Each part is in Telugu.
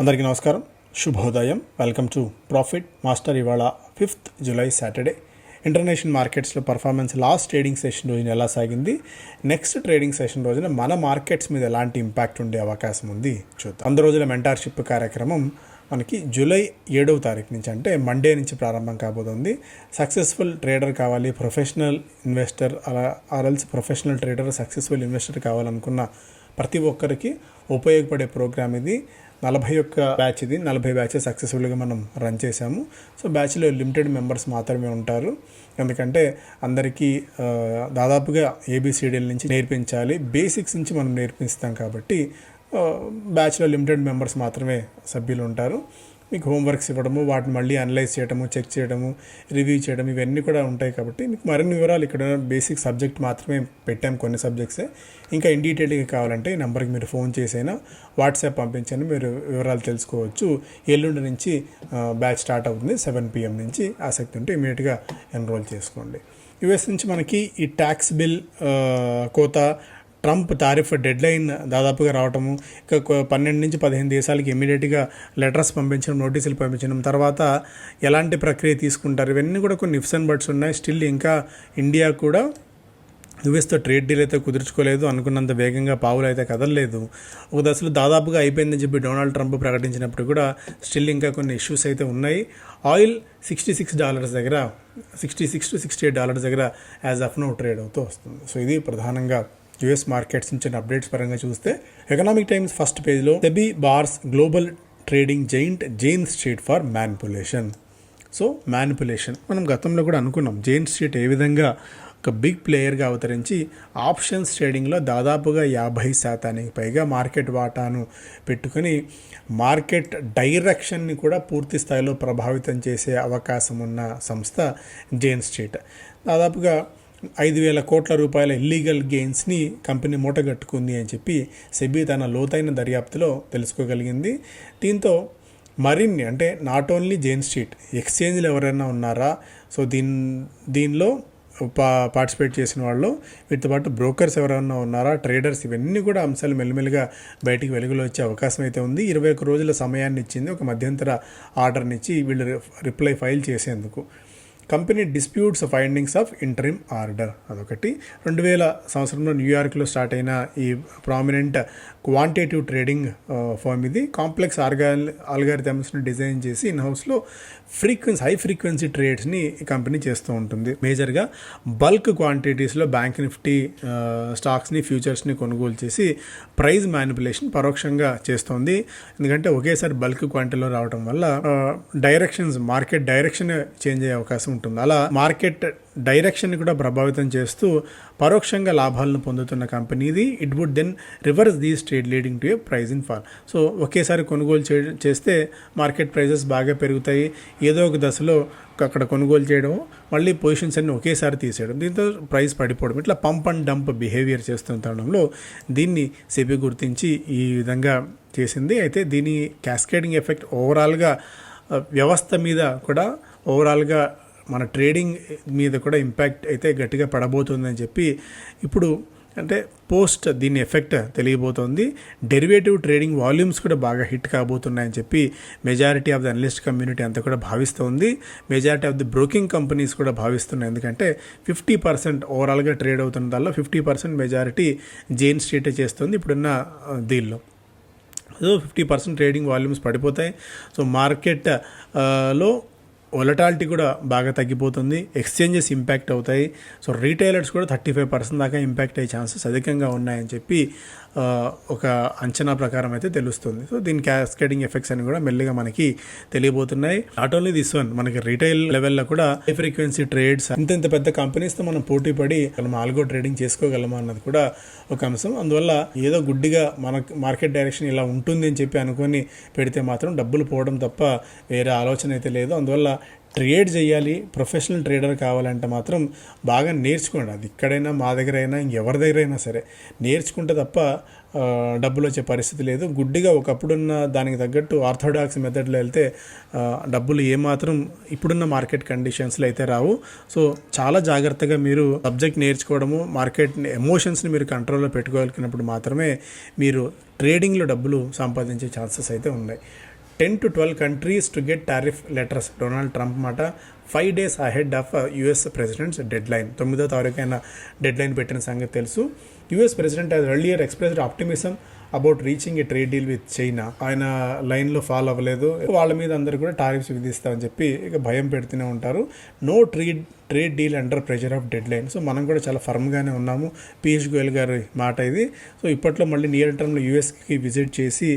అందరికీ నమస్కారం. శుభోదయం. వెల్కమ్ టు ప్రాఫిట్ మాస్టర్ ఇవాళ ఫిఫ్త్ జూలై సాటర్డే ఇంటర్నేషనల్ మార్కెట్స్లో పర్ఫార్మెన్స్ లాస్ట్ ట్రేడింగ్ సెషన్ రోజున ఎలా సాగింది? నెక్స్ట్ ట్రేడింగ్ సెషన్ రోజున మన మార్కెట్స్ మీద ఎలాంటి ఇంపాక్ట్ ఉండే అవకాశం ఉంది? చూద్దాం. వంద రోజుల మెంటార్షిప్ కార్యక్రమం మనకి జూలై ఏడవ తారీఖు నుంచి అంటే మండే నుంచి ప్రారంభం కాబోతుంది. సక్సెస్ఫుల్ ట్రేడర్ కావాలి ప్రొఫెషనల్ ఇన్వెస్టర్ అలా ఆర్ఎల్స్ ప్రొఫెషనల్ ట్రేడర్ సక్సెస్ఫుల్ ఇన్వెస్టర్ కావాలనుకున్న ప్రతి ఒక్కరికి ఉపయోగపడే ప్రోగ్రామ్ ఇది. నలభై ఒక్క బ్యాచ్ ఇది. నలభై బ్యాచెస్ సక్సెస్ఫుల్గా మనం రన్ చేసాము సో బ్యాచ్లో లిమిటెడ్ మెంబర్స్ మాత్రమే ఉంటారు. ఎందుకంటే అందరికీ దాదాపుగా ఏబిసిడీల నుంచి నేర్పించాలి. బేసిక్స్ నుంచి మనం నేర్పిస్తాం కాబట్టి బ్యాచ్లో లిమిటెడ్ మెంబర్స్ మాత్రమే సభ్యులు ఉంటారు. మీకు హోంవర్క్స్ ఇవ్వడము వాటిని మళ్ళీ అనలైజ్ చేయడము చెక్ చేయడము రివ్యూ చేయడం ఇవన్నీ కూడా ఉంటాయి కాబట్టి మీకు మరిన్ని వివరాలు ఇక్కడ బేసిక్ సబ్జెక్ట్ మాత్రమే పెట్టాం కొన్ని సబ్జెక్ట్సే. ఇంకా ఇన్ డీటెయిల్గా కావాలంటే ఈ నెంబర్కి మీరు ఫోన్ చేసైనా వాట్సాప్ పంపించండి మీరు వివరాలు తెలుసుకోవచ్చు. ఎల్లుండి నుంచి బ్యాచ్ స్టార్ట్ అవుతుంది. సెవెన్ పిఎం నుంచి ఆసక్తి ఉంటే ఇమీడియట్గా ఎన్రోల్ చేసుకోండి. యుఎస్ నుంచి మనకి ఈ ట్యాక్స్ బిల్ కోత ట్రంప్ తారిఫ్ డెడ్ లైన్ దాదాపుగా రావటము ఇక పన్నెండు నుంచి పదిహేను దేశాలకి ఇమీడియట్గా లెటర్స్ పంపించడం నోటీసులు పంపించడం తర్వాత ఎలాంటి ప్రక్రియ తీసుకుంటారు ఇవన్నీ కూడా కొన్ని ఇఫ్స్ అండ్ బట్స్ ఉన్నాయి. స్టిల్ ఇంకా ఇండియా కూడా యుఎస్తో ట్రేడ్ డీల్ అయితే కుదుర్చుకోలేదు అనుకున్నంత వేగంగా పావులు అయితే కదలలేదు. ఒక దశలో దాదాపుగా అయిపోయిందని చెప్పి డొనాల్డ్ ట్రంప్ ప్రకటించినప్పుడు కూడా స్టిల్ ఇంకా కొన్ని ఇష్యూస్ అయితే ఉన్నాయి. ఆయిల్ సిక్స్టీ సిక్స్ డాలర్స్ దగ్గర sixty six to sixty eight dollars దగ్గర యాజ్ ఆఫ్ నో ట్రేడ్ అవుతూ వస్తుంది. సో ఇది ప్రధానంగా యుఎస్ మార్కెట్స్ నుంచి అప్డేట్స్ పరంగా చూస్తే ఎకనామిక్ టైమ్స్ ఫస్ట్ పేజ్లో SEBI bars global trading giant Jane Street for manipulation so manipulation మనం గతంలో కూడా అనుకున్నాం జైన్ స్ట్రీట్ ఏ విధంగా ఒక బిగ్ ప్లేయర్గా అవతరించి ఆప్షన్స్ ట్రేడింగ్లో దాదాపుగా యాభై శాతానికి పైగా మార్కెట్ వాటాను పెట్టుకొని మార్కెట్ డైరెక్షన్ని కూడా పూర్తి స్థాయిలో ప్రభావితం చేసే అవకాశం ఉన్న సంస్థ జైన్ స్ట్రీట్ దాదాపుగా ఐదు వేల కోట్ల రూపాయల ఇల్లీగల్ గెయిన్స్ని కంపెనీ మూటగట్టుకుంది అని చెప్పి సెబీ తన లోతైన దర్యాప్తులో తెలుసుకోగలిగింది. దీంతో మరిన్ని అంటే నాట్ ఓన్లీ జైన్ స్ట్రీట్ ఎక్స్చేంజ్లు ఎవరైనా ఉన్నారా? సో దీని దీనిలో పా పార్టిసిపేట్ చేసిన వాళ్ళు వీటితో పాటు బ్రోకర్స్ ఎవరైనా ఉన్నారా? ట్రేడర్స్ ఇవన్నీ కూడా అంశాలు మెల్లిమెల్లిగా బయటికి వెలుగులో వచ్చే అవకాశం అయితే ఉంది. ఇరవై ఒక్క రోజుల సమయాన్ని ఇచ్చింది ఒక మధ్యంతర ఆర్డర్ని ఇచ్చి వీళ్ళు రిప్లై ఫైల్ చేసేందుకు. Company disputes findings of interim order. అదొకటి. రెండు వేల సంవత్సరంలో న్యూయార్క్లో స్టార్ట్ అయిన ఈ ప్రామినెంట్ క్వాంటిటేటివ్ ట్రేడింగ్ ఫార్మ్ ఇది. కాంప్లెక్స్ ఆర్గాల్ ఆల్గారిథమ్స్ని డిజైన్ చేసి ఇన్ హౌస్లో ఫ్రీక్వెన్సీ హై ఫ్రీక్వెన్సీ ట్రేడ్స్ని ఈ కంపెనీ చేస్తూ ఉంటుంది. మేజర్గా బల్క్ క్వాంటిటీస్లో బ్యాంక్ నిఫ్టీ స్టాక్స్ని ఫ్యూచర్స్ని కొనుగోలు చేసి ప్రైస్ మ్యానిపులేషన్ పరోక్షంగా చేస్తోంది. ఎందుకంటే ఒకేసారి బల్క్ క్వాంటిటీలో రావడం వల్ల డైరెక్షన్స్ మార్కెట్ డైరెక్షన్ చేంజ్ అయ్యే అవకాశం ఉంటుంది. అలా మార్కెట్ డైరెక్షన్ని కూడా ప్రభావితం చేస్తూ పరోక్షంగా లాభాలను పొందుతున్న కంపెనీది. It would then reverse these trade leading to a price in fall so ఒకేసారి కొనుగోలు చే చేస్తే మార్కెట్ ప్రైజెస్ బాగా పెరుగుతాయి. ఏదో ఒక దశలో అక్కడ కొనుగోలు చేయడం మళ్ళీ పొజిషన్స్ అన్ని ఒకేసారి తీసేయడం దీంతో ప్రైస్ పడిపోవడం ఇట్లా పంప్ అండ్ డంప్ బిహేవియర్ చేస్తున్న తరుణంలో దీన్ని సెబీ గుర్తించి ఈ విధంగా చేసింది. అయితే దీని క్యాస్కేడింగ్ ఎఫెక్ట్ ఓవరాల్గా వ్యవస్థ మీద కూడా ఓవరాల్గా మన ట్రేడింగ్ మీద కూడా ఇంపాక్ట్ అయితే గట్టిగా పడబోతుందని చెప్పి ఇప్పుడు అంటే పోస్ట్ దీని ఎఫెక్ట్ తెలియబోతోంది. డెరివేటివ్ ట్రేడింగ్ వాల్యూమ్స్ కూడా బాగా హిట్ కాబోతున్నాయని చెప్పి majority of the analyst community అంతా కూడా భావిస్తోంది. Majority of the broking companies కూడా భావిస్తున్నాయి. ఎందుకంటే ఫిఫ్టీ పర్సెంట్ ఓవరాల్గా ట్రేడ్ అవుతున్న దానిలో ఫిఫ్టీ పర్సెంట్ మెజారిటీ జైన్ స్ట్రీటే చేస్తుంది ఇప్పుడున్న దీనిలో. So fifty percent trading volumes పడిపోతాయి. సో మార్కెట్లో ఒలటాలిటీ కూడా బాగా తగ్గిపోతుంది ఎక్స్చేంజెస్ ఇంపాక్ట్ అవుతాయి. సో రీటైలర్స్ కూడా థర్టీ ఫైవ్ పర్సెంట్ దాకా ఇంపాక్ట్ అయ్యే ఛాన్సెస్ అధికంగా ఉన్నాయని చెప్పి ఒక అంచనా ప్రకారం అయితే తెలుస్తుంది. సో దీని క్యాస్కేడింగ్ ఎఫెక్ట్స్ అని కూడా మెల్లిగా మనకి తెలియబోతున్నాయి. నాట్ ఓన్లీ దిస్ వన్ మనకి రీటైల్ లెవెల్లో కూడా హై ఫ్రీక్వెన్సీ ట్రేడ్స్ ఇంత ఇంత పెద్ద కంపెనీస్తో మనం పోటీ పడి మనం ఆల్గో ట్రేడింగ్ చేసుకోగలమా అన్నది కూడా ఒక అంశం. అందువల్ల ఏదో గుడ్డిగా మన మార్కెట్ డైరెక్షన్ ఇలా ఉంటుంది అని చెప్పి అనుకొని పెడితే మాత్రం డబ్బులు పోవడం తప్ప వేరే ఆలోచన అయితే లేదు. అందువల్ల ట్రేడ్ చేయాలి ప్రొఫెషనల్ ట్రేడర్ కావాలంటే మాత్రం బాగా నేర్చుకోండి. అది ఇక్కడైనా మా దగ్గర అయినా ఇంకెవరి దగ్గర అయినా సరే నేర్చుకుంటే తప్ప డబ్బులు వచ్చే పరిస్థితి లేదు. గుడ్డిగా ఒకప్పుడున్న దానికి తగ్గట్టు ఆర్థోడాక్స్ మెథడ్లో వెళ్తే డబ్బులు ఏమాత్రం ఇప్పుడున్న మార్కెట్ కండిషన్స్లో అయితే రావు. సో చాలా జాగ్రత్తగా మీరు సబ్జెక్ట్ నేర్చుకోవడము మార్కెట్ ఎమోషన్స్ని మీరు కంట్రోల్లో పెట్టుకోగలిగినప్పుడు మాత్రమే మీరు ట్రేడింగ్లో డబ్బులు సంపాదించే ఛాన్సెస్ అయితే ఉన్నాయి. Ten to twelve countries to get tariff letters. Donald Trump మాట five days ahead of US president's deadline తొమ్మిదో తారీఖైన డెడ్ లైన్ పెట్టిన సంగతి తెలుసు. US president has earlier expressed optimism about reaching a trade deal with China ఆయన లైన్లో ఫాలో అవ్వలేదు. వాళ్ళ మీద అందరు కూడా టారిఫ్స్ విధిస్తామని చెప్పి ఇక భయం పెడుతూనే ఉంటారు. No trade trade deal under pressure of deadline so మనం కూడా చాలా ఫర్మ్గానే ఉన్నాము. పీయూష్ గోయల్ గారి మాట ఇది. సో ఇప్పట్లో మళ్ళీ నియర్ టర్మ్లో యూఎస్కి విజిట్ చేసి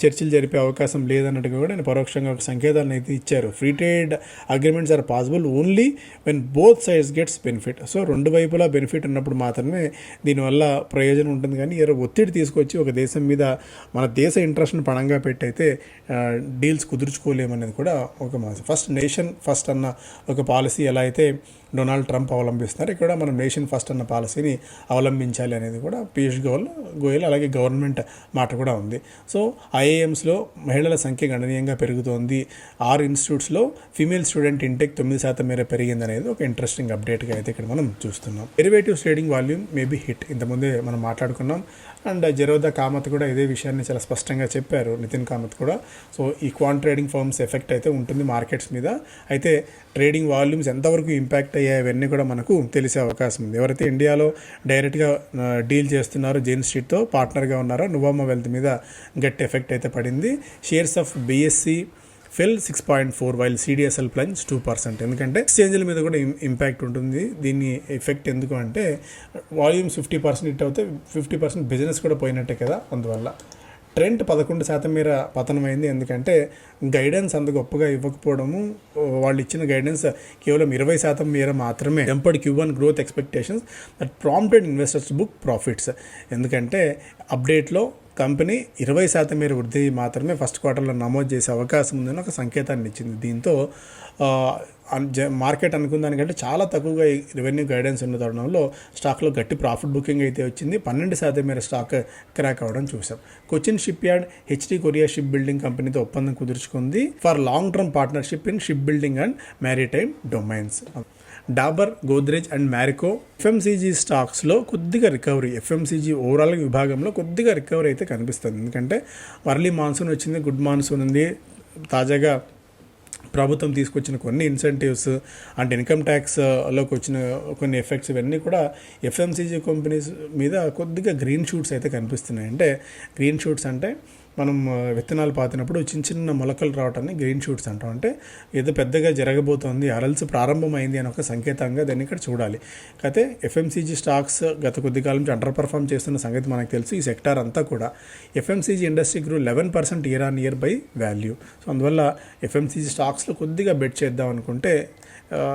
చర్చలు జరిపే అవకాశం లేదన్నట్టుగా కూడా ఆయన పరోక్షంగా ఒక సంకేతాలను అయితే ఇచ్చారు. Free trade agreements are possible only when both sides gets benefit. So రెండు వైపులా బెనిఫిట్ ఉన్నప్పుడు మాత్రమే దీనివల్ల ప్రయోజనం ఉంటుంది. కానీ ఎవరో ఒత్తిడి తీసుకొచ్చి ఒక దేశం మీద మన దేశ ఇంట్రెస్ట్ని పణంగా పెట్టి అయితే డీల్స్ కుదుర్చుకోలేమనేది కూడా ఒక ఫస్ట్ నేషన్ ఫస్ట్ అన్న ఒక పాలసీ ఎలా అయితే name డొనాల్డ్ ట్రంప్ అవలంబిస్తున్నారు. ఇక్కడ మనం నేషన్ ఫస్ట్ అన్న పాలసీని అవలంబించాలి అనేది కూడా పీయూష్ గోయల్ గోయల్ అలాగే గవర్నమెంట్ మాట కూడా ఉంది. సో ఐఏఎమ్స్లో మహిళల సంఖ్య గణనీయంగా పెరుగుతోంది. ఆరు ఇన్స్టిట్యూట్స్లో ఫీమేల్ స్టూడెంట్ ఇంటెక్ తొమ్మిది శాతం మేర పెరిగింది అనేది ఒక ఇంట్రెస్టింగ్ అప్డేట్గా అయితే ఇక్కడ మనం చూస్తున్నాం. Derivative trading volume maybe hit ఇంతకుముందే మనం మాట్లాడుకున్నాం. అండ్ జరోద కామత్ కూడా ఇదే విషయాన్ని చాలా స్పష్టంగా చెప్పారు. నితిన్ కామత్ కూడా. సో ఈ క్వాంట్ ట్రేడింగ్ ఫర్మ్స్ ఎఫెక్ట్ అయితే ఉంటుంది మార్కెట్స్ మీద. అయితే ట్రేడింగ్ వాల్యూమ్స్ ఎంతవరకు ఇంపాక్ట్ అయ్యాయి అవన్నీ కూడా మనకు తెలిసే అవకాశం ఉంది. ఎవరైతే ఇండియాలో డైరెక్ట్గా డీల్ చేస్తున్నారో జైన్ స్ట్రీట్తో పార్ట్నర్గా ఉన్నారో నువామా వెల్త్ మీద గట్టి ఎఫెక్ట్ అయితే పడింది. Shares of BSE fell six point four while CDSL plunge two percent. ఎందుకంటే ఎక్స్చేంజ్ల మీద కూడా ఇంపాక్ట్ ఉంటుంది. దీన్ని ఎఫెక్ట్ ఎందుకు అంటే వాల్యూమ్స్ ఫిఫ్టీ పర్సెంట్ ఇట్ అవుతే ఫిఫ్టీ పర్సెంట్ బిజినెస్ కూడా పోయినట్టే కదా అందువల్ల. ట్రెండ్ పదకొండు శాతం మేర పతనమైంది. ఎందుకంటే గైడెన్స్ అంత గొప్పగా ఇవ్వకపోవడము వాళ్ళు ఇచ్చిన గైడెన్స్ కేవలం ఇరవై శాతం మేర మాత్రమే. ఎంపడి Q one growth expectations that prompted investors book profits ఎందుకంటే అప్డేట్లో కంపెనీ ఇరవై శాతం మేర వృద్ధి మాత్రమే ఫస్ట్ క్వార్టర్లో నమోదు చేసే అవకాశం ఉందని ఒక సంకేతాన్ని ఇచ్చింది. దీంతో మార్కెట్ అనుకున్న దానికంటే చాలా తక్కువగా రెవెన్యూ గైడెన్స్ ఉన్న తరుణంలో స్టాక్లో గట్టి ప్రాఫిట్ బుకింగ్ అయితే వచ్చింది. పన్నెండు శాతం మేర స్టాక్ క్రాక్ అవ్వడం చూసాం Cochin shipyard HD Korea shipbuilding కంపెనీతో ఒప్పందం కుదుర్చుకుంది. For long term partnership in shipbuilding and maritime domains. Dabur Godrej and Marico FMCG స్టాక్స్లో కొద్దిగా రికవరీ ఎఫ్ఎంసీజీ ఓవరాల్ విభాగంలో కొద్దిగా రికవరీ అయితే కనిపిస్తుంది. ఎందుకంటే వర్లీ మాన్సూన్ వచ్చింది గుడ్ మాన్సూన్ ఉంది. తాజాగా ప్రభుత్వం తీసుకొచ్చిన కొన్ని ఇన్సెంటివ్స్ అండ్ ఇన్కమ్ ట్యాక్స్లోకి వచ్చిన కొన్ని ఎఫెక్ట్స్ ఇవన్నీ కూడా ఎఫ్ఎంసీజీ కంపెనీస్ మీద కొద్దిగా గ్రీన్ షూట్స్ అయితే కనిపిస్తున్నాయి. అంటే గ్రీన్ షూట్స్ అంటే మనం విత్తనాలు పాతినప్పుడు చిన్న చిన్న మొలకలు రావటాన్ని గ్రీన్ షూట్స్ అంటాం. అంటే ఏదో పెద్దగా జరగబోతోంది అరల్స్ ప్రారంభమైంది అని ఒక సంకేతంగా దాన్ని ఇక్కడ చూడాలి. అయితే ఎఫ్ఎంసీజీ స్టాక్స్ గత కొద్ది కాలం నుంచి అండర్ పర్ఫామ్ చేస్తున్న సంగతి మనకు తెలుసు ఈ సెక్టార్ అంతా కూడా. FMCG industry grew eleven percent year on year by value so అందువల్ల ఎఫ్ఎంసీజీ స్టాక్స్లో కొద్దిగా బెట్ చేద్దాం అనుకుంటే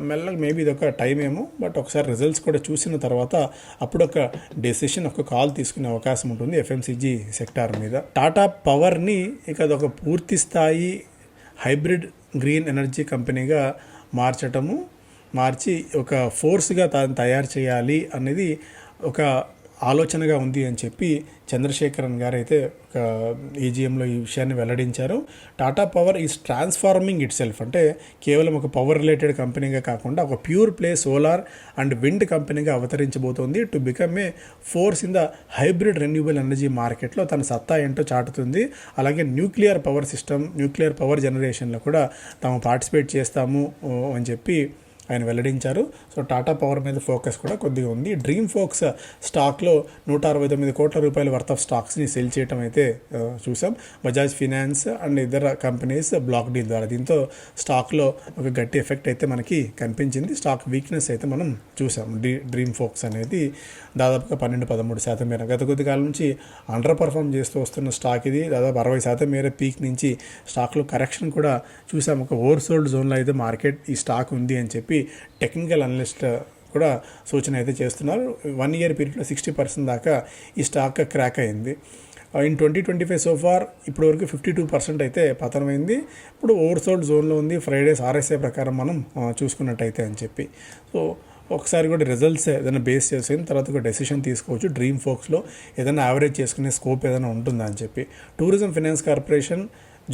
మెల్లగా మేబీ ఇది ఒక టైం ఏమో బట్ ఒకసారి రిజల్ట్స్ కూడా చూసిన తర్వాత అప్పుడు ఒక డెసిషన్ ఒక కాల్ తీసుకునే అవకాశం ఉంటుంది ఎఫ్ఎంసీజీ సెక్టార్ మీద. టాటా పవర్ని ఇక అదొక పూర్తి స్థాయి హైబ్రిడ్ గ్రీన్ ఎనర్జీ కంపెనీగా మార్చటము మార్చి ఒక ఫోర్స్గా తాను తయారు చేయాలి అనేది ఒక ఆలోచనగా ఉంది అని చెప్పి చంద్రశేఖరన్ గారు అయితే ఒక ఈజీఎంలో ఈ విషయాన్ని వెల్లడించారు. Tata power is transforming itself అంటే కేవలం ఒక పవర్ రిలేటెడ్ కంపెనీగా కాకుండా ఒక pure play solar and wind కంపెనీగా అవతరించబోతోంది. To become a force in the hybrid renewable energy మార్కెట్లో తన సత్తా ఏంటో చాటుతుంది. అలాగే nuclear power system nuclear power జనరేషన్లో కూడా తాము పార్టిసిపేట్ చేస్తాము అని చెప్పి ఆయన వెల్లడించారు. సో టాటా పవర్ మీద ఫోకస్ కూడా కొద్దిగా ఉంది. డ్రీమ్ ఫోక్స్ స్టాక్లో నూట అరవై తొమ్మిది కోట్ల రూపాయల వర్త్ ఆఫ్ స్టాక్స్ని సెల్ చేయడం అయితే చూసాం. బజాజ్ ఫినాన్స్ అండ్ ఇతర కంపెనీస్ బ్లాక్ డీల్ ద్వారా. దీంతో స్టాక్లో ఒక గట్టి ఎఫెక్ట్ అయితే మనకి కనిపించింది. స్టాక్ వీక్నెస్ అయితే మనం చూసాం. డ్రీ డ్రీమ్ ఫోక్స్ అనేది దాదాపుగా పన్నెండు పదమూడు శాతం మేర. గత కొద్ది కాలం నుంచి అండర్ పర్ఫామ్ చేస్తూ వస్తున్న స్టాక్ ఇది. దాదాపు అరవై శాతం మేర పీక్ నుంచి స్టాక్లో కరెక్షన్ కూడా చూసాం. ఒక ఓవర్ సోల్డ్ జోన్లో అయితే మార్కెట్ ఈ స్టాక్ ఉంది అని చెప్పి టెక్నికల్ అనలిస్ట్ కూడా సూచన అయితే చేస్తున్నారు. వన్ ఇయర్ పీరియడ్లో సిక్స్టీ పర్సెంట్ దాకా ఈ స్టాక్ క్రాక్ అయింది. In twenty twenty five so far ఇప్పటి వరకు ఫిఫ్టీ టూ పర్సెంట్ అయితే పతనమైంది. ఇప్పుడు ఓవర్ సోల్డ్ జోన్లో ఉంది. ఫ్రైడేస్ ఆర్ఎస్ఐ ప్రకారం మనం చూసుకున్నట్టయితే అని చెప్పి. సో ఒకసారి కూడా రిజల్ట్స్ ఏదైనా బేస్ చేసుకుని తర్వాత ఒక డెసిషన్ తీసుకోవచ్చు. డ్రీమ్ ఫోక్స్లో ఏదైనా యావరేజ్ చేసుకునే స్కోప్ ఏదైనా ఉంటుందా అని చెప్పి. టూరిజం ఫైనాన్స్ కార్పొరేషన్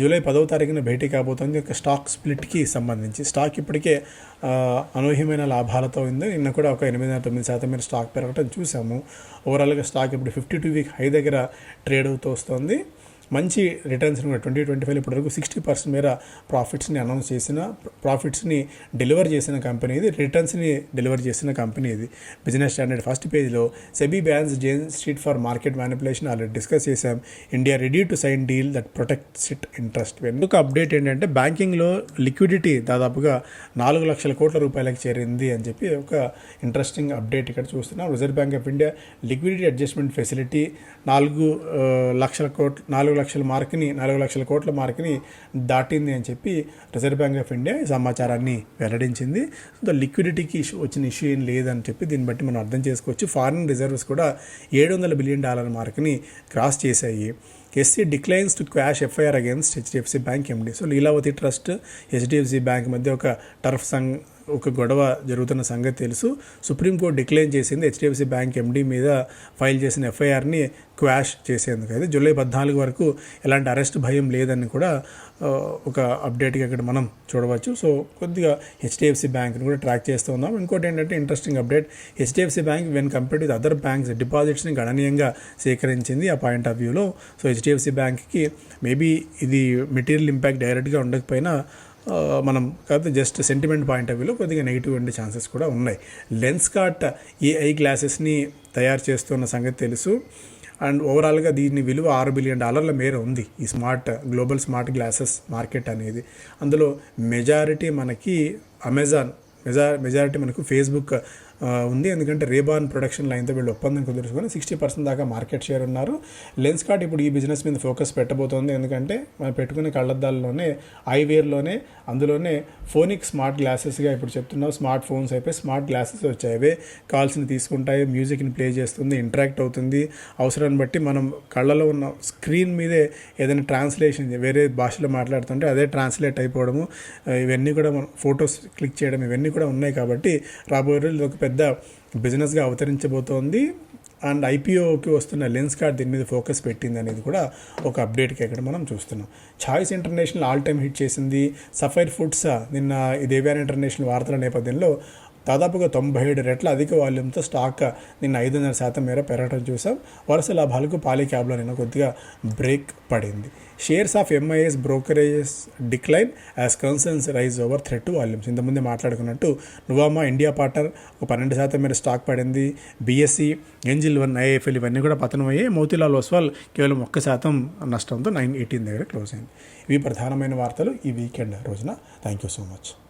జూలై పదవ తారీఖున భేటీ కాబోతోంది ఒక స్టాక్ స్ప్లిట్కి సంబంధించి స్టాక్ ఇప్పటికే అనూహ్యమైన లాభాలతో ఉంది. నిన్న కూడా ఒక ఎనిమిది తొమ్మిది శాతం మీద స్టాక్ పెరగటం చూసాము. ఓవరాల్గా స్టాక్ ఇప్పుడు ఫిఫ్టీ టూ వీక్ హై దగ్గర ట్రేడ్ అవుతూ వస్తుంది. మంచి రిటర్న్స్ కూడా ట్వంటీ ట్వంటీ ఫైవ్ ఇప్పటివరకు సిక్స్టీ పర్సెంట్ మేర ప్రాఫిట్స్ని అనౌన్స్ చేసిన ప్రాఫిట్స్ని డెలివర్ చేసిన కంపెనీ ఇది రిటర్న్స్ని డెలివర్ చేసిన కంపెనీ ఇది. బిజినెస్ స్టాండర్డ్ ఫస్ట్ పేజ్లో SEBI bans Jane Street for market manipulation already discuss చేశాం. India ready to sign deal that protects it interest ఎందుకు అప్డేట్ ఏంటంటే బ్యాంకింగ్లో లిక్విడిటీ దాదాపుగా నాలుగు లక్షల కోట్ల రూపాయలకు చేరింది అని చెప్పి ఒక ఇంట్రెస్టింగ్ అప్డేట్ ఇక్కడ చూస్తున్నాం. Reserve Bank of India liquidity adjustment facility నాలుగు లక్షల కోట్ల నాలుగు లక్షల మార్క్ని నాలుగు లక్షల కోట్ల మార్క్ని దాటింది అని చెప్పి రిజర్వ్ బ్యాంక్ ఆఫ్ ఇండియా ఈ సమాచారాన్ని వెల్లడించింది. సో లిక్విడిటీకి ఇష్యూ వచ్చిన ఇష్యూ ఏం లేదని చెప్పి దీన్ని బట్టి మనం అర్థం చేసుకోవచ్చు. ఫారిన్ రిజర్వ్స్ కూడా ఏడు వందల బిలియన్ డాలర్ మార్క్ని క్రాస్ చేశాయి. SC declines to quash FIR against HDFC bank MD. So Lilavati trust HDFC bank మధ్య ఒక టర్ఫ్ సంఘ ఒక గొడవ జరుగుతున్న సంగతి తెలుసు. సుప్రీంకోర్టు డిక్లైన్ చేసింది హెచ్డిఎఫ్సి బ్యాంక్ ఎండీ మీద ఫైల్ చేసిన ఎఫ్ఐఆర్ని క్వాష్ చేసేందుకు. అయితే జూలై పద్నాలుగు వరకు ఎలాంటి అరెస్ట్ భయం లేదని కూడా ఒక అప్డేట్గా ఇక్కడ మనం చూడవచ్చు. సో కొద్దిగా హెచ్డిఎఫ్సి బ్యాంక్ని కూడా ట్రాక్ చేస్తూ ఉన్నాం. ఇంకోటి ఏంటంటే interesting update HDFC bank when compared with other banks డిపాజిట్స్ని గణనీయంగా సేకరించింది ఆ పాయింట్ ఆఫ్ వ్యూలో. సో హెచ్డిఎఫ్సి బ్యాంక్కి మేబీ ఇది మెటీరియల్ ఇంపాక్ట్ డైరెక్ట్గా ఉండకపోయినా మనం కాకపోతే జస్ట్ సెంటిమెంట్ పాయింట్ ఆఫ్ వ్యూలో కొద్దిగా నెగిటివ్ ఉండే ఛాన్సెస్ కూడా ఉన్నాయి. లెన్స్ కార్ట్ ఈ ఐ గ్లాసెస్ని తయారు చేస్తున్న సంగతి తెలుసు. అండ్ ఓవరాల్గా దీని విలువ ఆరు బిలియన్ డాలర్ల మేర ఉంది. ఈ smart global smart glasses market అనేది. అందులో మెజారిటీ మనకి అమెజాన్ మెజా మెజారిటీ మనకు ఫేస్బుక్ ఉంది. ఎందుకంటే రేబాన్ ప్రొడక్షన్ లైన్తో వీళ్ళు ఒప్పందం కుదుర్చుకొని సిక్స్టీ పర్సెంట్ దాకా మార్కెట్ షేర్ ఉన్నారు. లెన్స్ కార్ట్ ఇప్పుడు ఈ బిజినెస్ మీద ఫోకస్ పెట్టబోతోంది. ఎందుకంటే మనం పెట్టుకునే కళ్ళద్దాల్లోనే ఐవేర్లోనే అందులోనే ఫోనిక్ స్మార్ట్ గ్లాసెస్గా ఇప్పుడు చెప్తున్నాం స్మార్ట్ ఫోన్స్ అయిపోయి స్మార్ట్ గ్లాసెస్ వచ్చాయి. అవే కాల్స్ని తీసుకుంటాయి. మ్యూజిక్ని ప్లే చేస్తుంది. ఇంటరాక్ట్ అవుతుంది. అవసరాన్ని బట్టి మనం కళ్ళలో ఉన్న స్క్రీన్ మీదే ఏదైనా ట్రాన్స్లేషన్ వేరే భాషలో మాట్లాడుతుంటే అదే ట్రాన్స్లేట్ అయిపోవడము. ఇవన్నీ కూడా మనం ఫొటోస్ క్లిక్ చేయడం ఇవన్నీ కూడా ఉన్నాయి కాబట్టి రాబోయే రోజులు ఒక పెద్ద పెద్ద బిజినెస్గా అవతరించబోతోంది. అండ్ ఐపీఓకి వస్తున్న లెన్స్ కార్డ్ దీని మీద ఫోకస్ పెట్టింది అనేది కూడా ఒక అప్డేట్కి ఇక్కడ మనం చూస్తున్నాం. Choice international all time hit చేసింది. సఫైర్ ఫుడ్స్ నిన్న దేవ్యాన్ ఇంటర్నేషనల్ వార్తల నేపథ్యంలో దాదాపుగా తొంభై ఏడు రెట్ల అధిక వాల్యూమ్తో స్టాక్ నిన్న ఐదున్నర శాతం మేర పెరగడం చూసాం. వరుస లాభాలకు పాలీ క్యాబ్లో నిన్న కొద్దిగా బ్రేక్ పడింది. Shares of MIS brokerages decline as concerns rise over threat volumes. ఇంతకుముందే మాట్లాడుకున్నట్టు నువామా ఇండియా పార్ట్నర్ ఒక పన్నెండు శాతం మేర స్టాక్ పడింది. బీఎస్సీ ఎంజిల్ వన్ ఐఎఫ్ఎల్ ఇవన్నీ కూడా పతనం అయ్యాయి మోతీలాల్ ఒస్వాల్ కేవలం ఒక్క శాతం నష్టంతో నైన్ ఎయిటీన్ దగ్గర క్లోజ్ అయింది. ఇవి ప్రధానమైన వార్తలు ఈ వీకెండ్ రోజున. Thank you so much